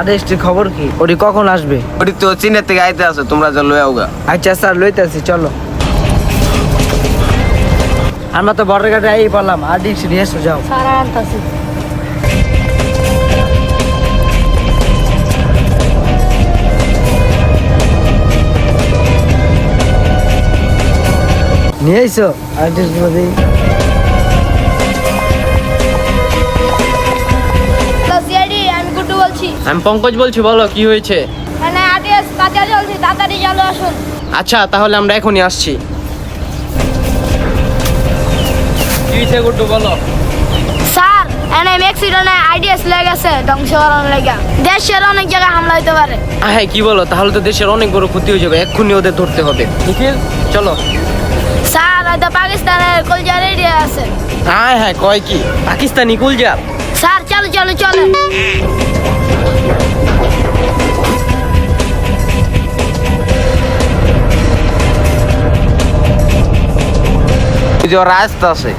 আদেশটির খবর কি? ওটি কখন আসবে? ওটি তো চীনের থেকে আইতে আছে তোমরা যা লয়ে আউগা আচ্ছা স্যার লইতেছি চলো। আমরা তো বর্ডার ঘাটে এই বললাম আর ডিক্স নিয়ে এসো যাও। সারা আনতাছি। নিয়ে এসো আর ডিক্স আমি পঙ্কজ বলছি বলো কি হয়েছে? মানে চলছে তাড়াতাড়ি চালু আসুন। আচ্ছা তাহলে আমরা এখনই আসছি। কি হয়েছে গুড্ডু বলো? স্যার এনে অ্যাক্সিডেন্টে আইডিএস লেগে গেছে ধ্বংস করার লেগে। দেশের অনেক জায়গায় হামলা হইতে পারে। হ্যাঁ কি বলো? তাহলে তো দেশের অনেক বড় ক্ষতি হয়ে যাবে এক্ষুনি ওদের ধরতে হবে। নিখিল চলো। স্যার হয়তো পাকিস্তানের কলজা রেডি আছে। হ্যাঁ হ্যাঁ কয় কি? পাকিস্তানি কুলজার স্যার চলো চলো এই যে ওরা আসতে আছে।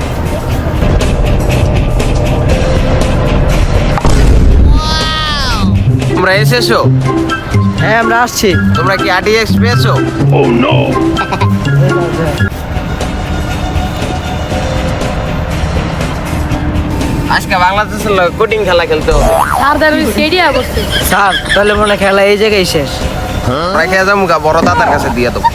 তোমরা এসেছ? হ্যাঁ আমরা আসছি। তোমরা কি আরডিএক্স পেয়েছ? আজকে বাংলাদেশের লগে কোটিং খেলা খেলতে হবে। স্যার দেখুন স্টেডিয়াম করছে স্যার তাহলে মনে খেলা এই জায়গায় শেষ। আমরা খেয়ে যাব গা, বড় দাদার কাছে দিয়ে দেবো।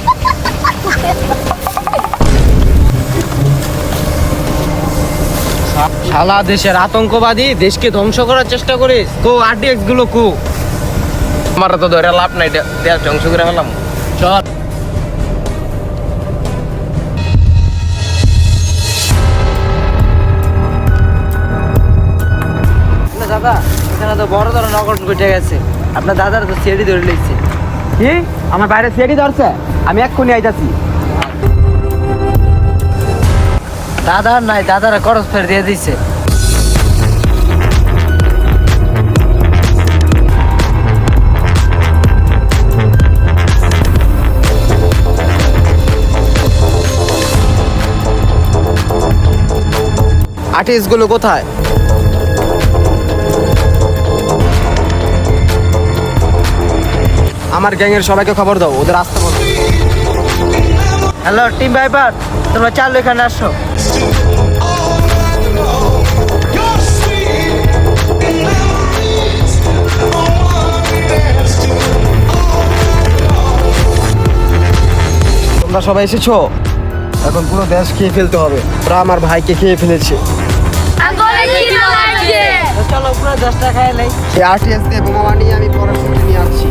সালা দেশের আতঙ্কবাদী দেশকে ধ্বংস করার চেষ্টা করিস। কো আরডিএক্সগুলো কু। আমার তো ধরে লাভ নাই দেশ ধ্বংস করে ফেলাম। চল। দাদা এখানে তো বড় ধরনের অঘটন ঘটে গেছে। আপনার দাদার তো ধরে লেগেছে কি? আমার বাইরে সিআইডি ধরছে? আমি এক্ষুনি আইতাছি। দাদার নাই দাদারা খরচ ফের দিয়ে দিচ্ছে আর্টিস্টগুলো কোথায়? আমার গ্যাংয়ের সবাইকে খবর দাও ওদের আসতে বলো হ্যালো টিম ভাইপার তোমরা চালু এখানে আসো। তোমরা সবাই এসেছ? এখন পুরো দেশ খেয়ে ফেলতে হবে। ওরা আমার ভাইকে খেয়ে ফেলেছে। চলো পুরো দশটা খাই লাই এই আরটিএস দিয়ে বোমা বানিয়ে আমি পরের নিয়ে আসছি।